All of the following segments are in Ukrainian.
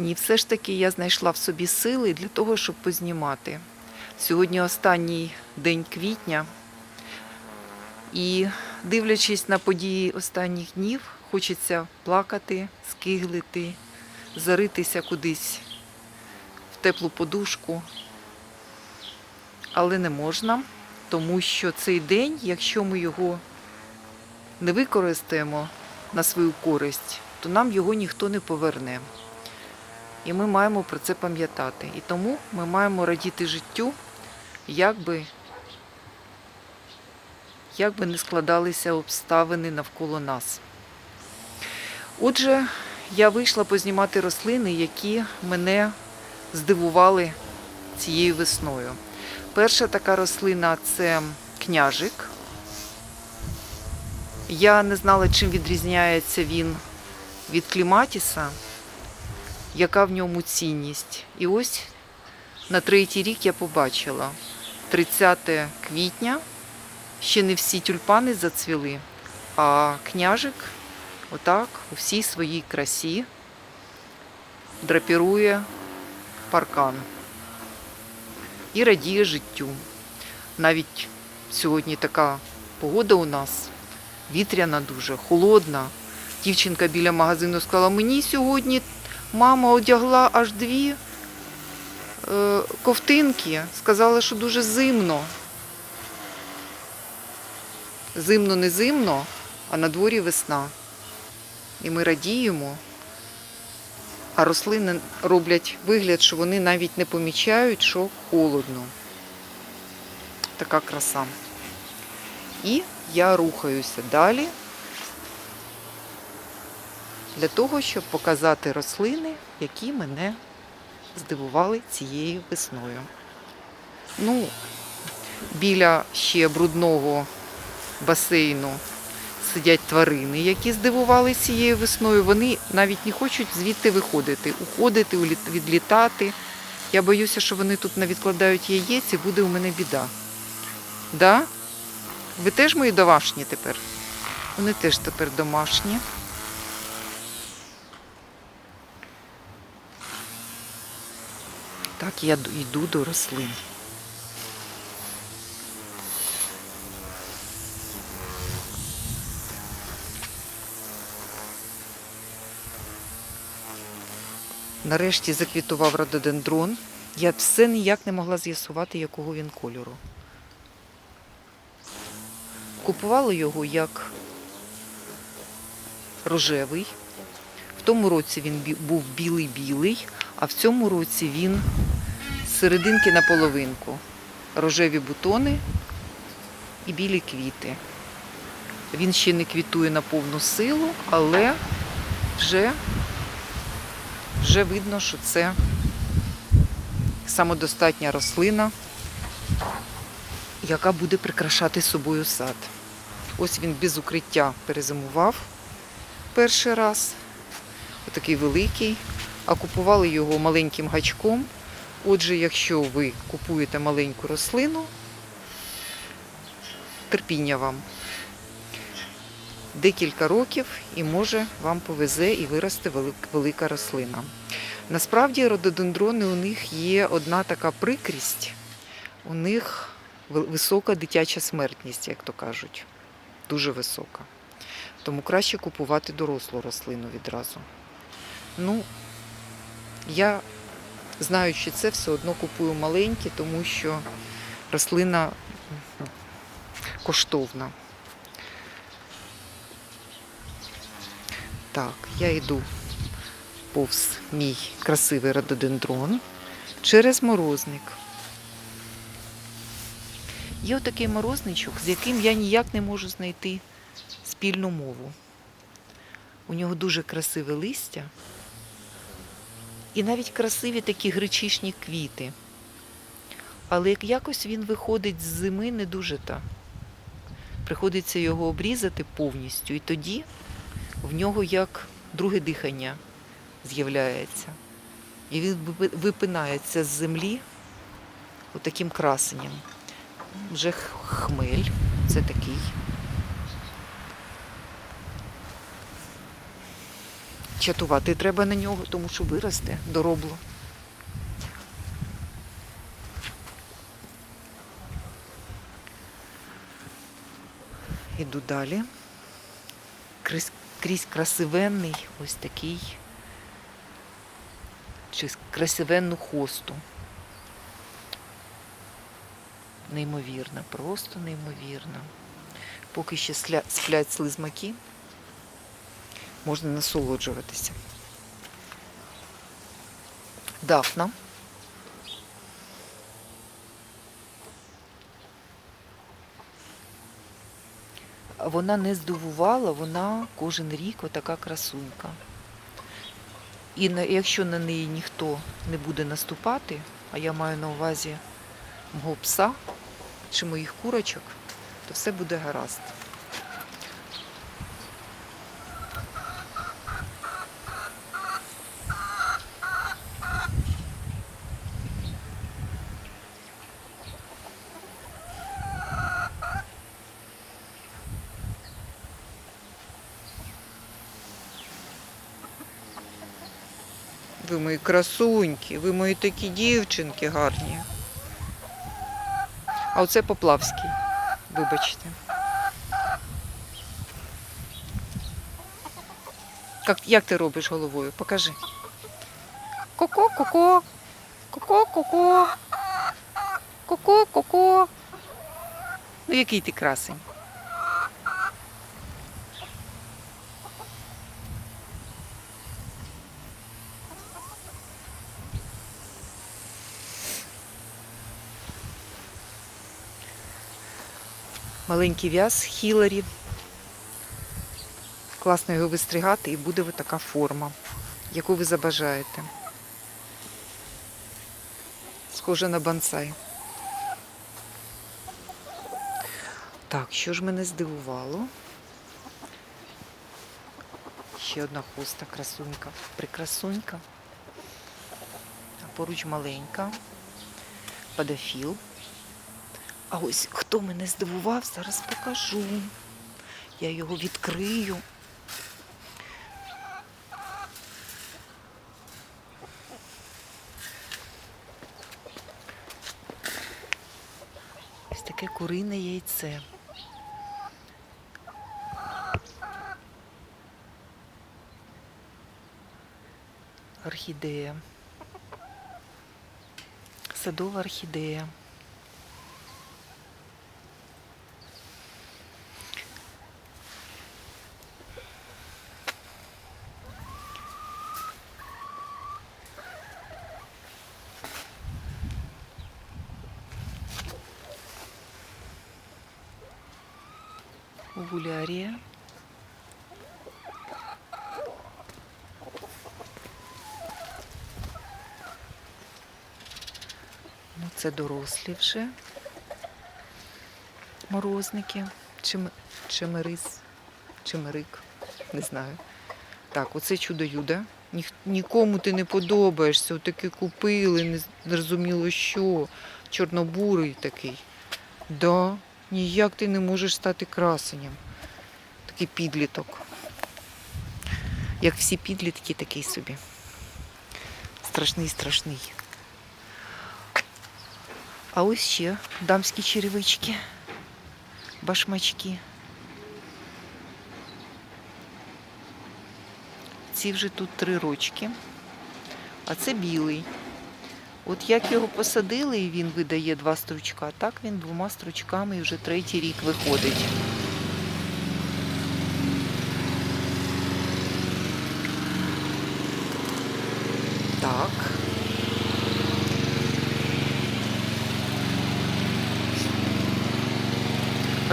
ні, все ж таки я знайшла в собі сили для того, щоб познімати. Сьогодні останній день квітня, і дивлячись на події останніх днів, хочеться плакати, скиглити, заритися кудись в теплу подушку. Але не можна, тому що цей день, якщо ми його не використаємо на свою користь, то нам його ніхто не поверне. І ми маємо про це пам'ятати. І тому ми маємо радіти життю, як би, як би не складалися обставини навколо нас. Отже, я вийшла познімати рослини, які мене здивували цією весною. Перша така рослина це княжик. Я не знала, чим відрізняється він від кліматіса, яка в ньому цінність. І ось на третій рік я побачила 30 квітня, ще не всі тюльпани зацвіли, а княжик отак у всій своїй красі драпірує паркан і радіє життю. Навіть сьогодні така погода у нас вітряна дуже, холодна. Дівчинка біля магазину сказала, мені сьогодні мама одягла аж дві е, ковтинки. Сказала, що дуже зимно. Зимно не зимно, а на дворі весна. І ми радіємо, а рослини роблять вигляд, що вони навіть не помічають, що холодно. Така краса. І я рухаюся далі для того, щоб показати рослини, які мене здивували цією весною. Ну, біля ще брудного басейну сидять тварини, які здивували цією весною. Вони навіть не хочуть звідти виходити, уходити, відлітати. Я боюся, що вони тут навідкладають яєць і буде у мене біда. Да? Ви теж мої домашні тепер? Вони теж тепер домашні. Так, я йду до рослин. Нарешті заквітував рододендрон. Я все ніяк не могла з'ясувати, якого він кольору. Купувала його як рожевий. В тому році він був білий-білий, а в цьому році він серединки на половинку. Рожеві бутони і білі квіти. Він ще не квітує на повну силу, але вже, вже видно, що це самодостатня рослина, яка буде прикрашати собою сад. Ось він без укриття перезимував перший раз. Отакий великий. А купували його маленьким гачком. Отже, якщо ви купуєте маленьку рослину, терпіння вам. Декілька років і може вам повезе і виросте велик- велика рослина. Насправді рододендрони у них є одна така прикрість. У них висока дитяча смертність, як то кажуть. Дуже висока. Тому краще купувати дорослу рослину відразу. Ну, я, знаючи це, все одно купую маленькі, тому що рослина коштовна. Так, я йду повз мій красивий рододендрон через морозник. Є отакий морозничок, з яким я ніяк не можу знайти спільну мову. У нього дуже красиве листя і навіть красиві такі гречишні квіти. Але як якось він виходить з зими не дуже та. Приходиться його обрізати повністю, і тоді в нього як друге дихання з'являється. І він випинається з землі отаким красенням. Вже хмель, це такий. Чатувати треба на нього, тому що виросте доробло. Іду далі. Крізь, красивенний ось такий чи красивенну хосту. Неймовірно, просто неймовірно. Поки ще сплять слизмаки, можна насолоджуватися. Дафна. Вона не здивувала, вона кожен рік отака красунька. І якщо на неї ніхто не буде наступати, а я маю на увазі мого пса чи моїх курочок, то все буде гаразд. Ви мої красуньки, ви мої такі дівчинки гарні. А оце Поплавський. Вибачте. Як, як ти робиш головою? Покажи. Ко-ко, ко-ко. Ко-ко, ко-ко. Ко-ко, ко-ко. Ну, який ти красень. Маленький в'яз хілері. Класно його вистригати і буде така форма, яку ви забажаєте. Схоже на бонсай. Так, що ж мене здивувало? Ще одна хуста красунька. Прикрасунька. А поруч маленька. Падофіл. А ось хто мене здивував, зараз покажу. Я його відкрию. Ось таке курине яйце. Орхідея. Садова орхідея. Гулярія. Ну, це дорослі вже морозники. Чим... Чимирис. Чимирик. Не знаю. Так, оце чудо юда. Ніх... Нікому ти не подобаєшся. Отаке купили, не зрозуміло що. Чорнобурий такий. Да, ніяк ти не можеш стати красенням. Такий підліток. Як всі підлітки, такий собі. Страшний, страшний. А ось ще дамські черевички, башмачки. Ці вже тут три рочки, а це білий. От як його посадили, і він видає два стручка, так він двома стручками вже третій рік виходить. Так.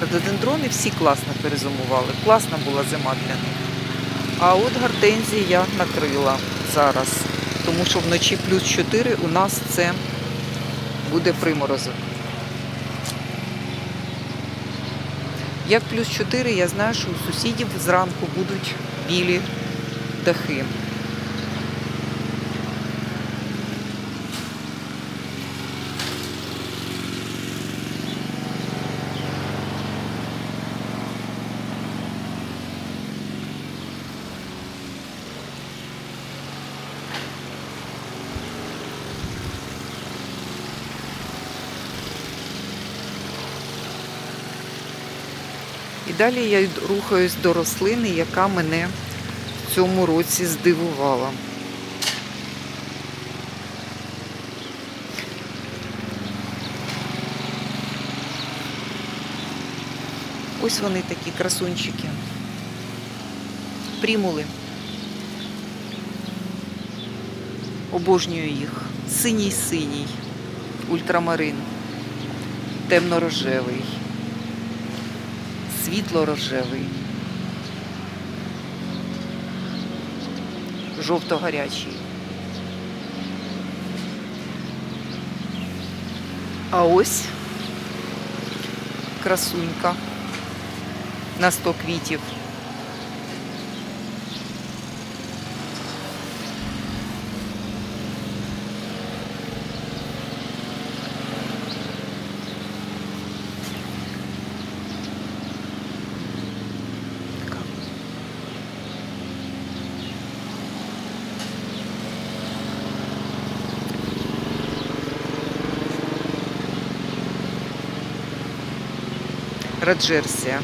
Рододендрони всі класно перезимували. Класна була зима для них. А от гортензії я накрила зараз. Тому що вночі плюс 4 у нас це буде приморозок. Як плюс 4, я знаю, що у сусідів зранку будуть білі дахи. Далі я рухаюсь до рослини, яка мене в цьому році здивувала. Ось вони такі красунчики. Примули. Обожнюю їх. Синій-синій, ультрамарин, темно-рожевий, світло-рожевий, жовто-гарячий. А ось красунька на 100 квітів. Раджерсія.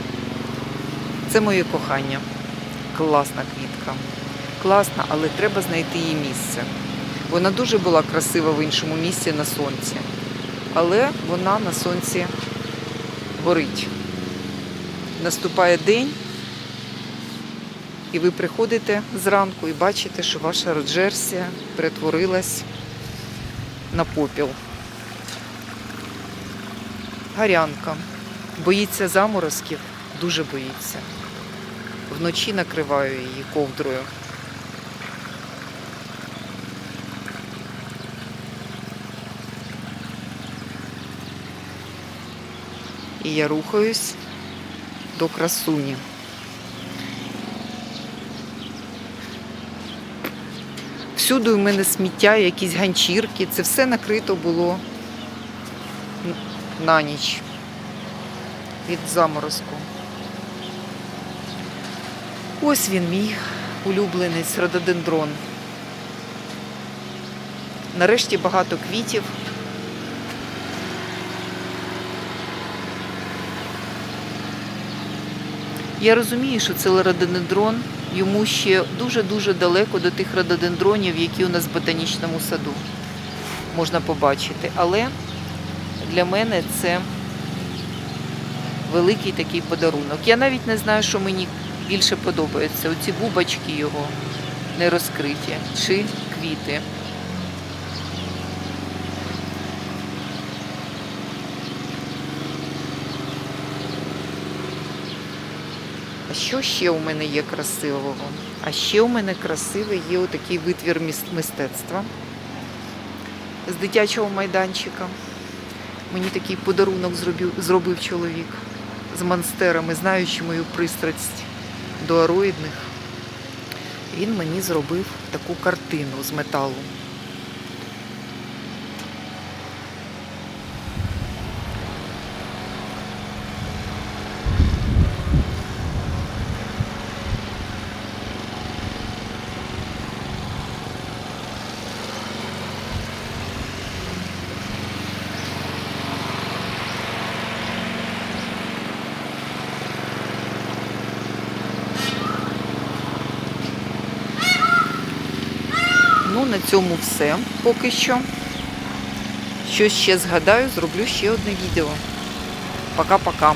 Це моє кохання. Класна квітка. Класна, але треба знайти її місце. Вона дуже була красива в іншому місці на сонці. Але вона на сонці горить. Наступає день, і ви приходите зранку і бачите, що ваша роджерсія перетворилась на попіл. Гарянка. Боїться заморозків, дуже боїться. Вночі накриваю її ковдрою. І я рухаюсь до красуні. Всюди у мене сміття, якісь ганчірки. Це все накрито було на ніч від заморозку. Ось він мій улюбленець рододендрон. Нарешті багато квітів. Я розумію, що це рододендрон, йому ще дуже-дуже далеко до тих рододендронів, які у нас в ботанічному саду можна побачити. Але для мене це великий такий подарунок. Я навіть не знаю, що мені більше подобається. Оці бубочки його не розкриті чи квіти. А що ще у мене є красивого? А ще у мене красивий є отакий витвір мистецтва з дитячого майданчика. Мені такий подарунок зробив, зробив чоловік з монстерами, знаючи мою пристрасть до ароїдних. Він мені зробив таку картину з металу. Ну, на цьому все поки що. Щось ще згадаю, зроблю ще одне відео. Пока-пока.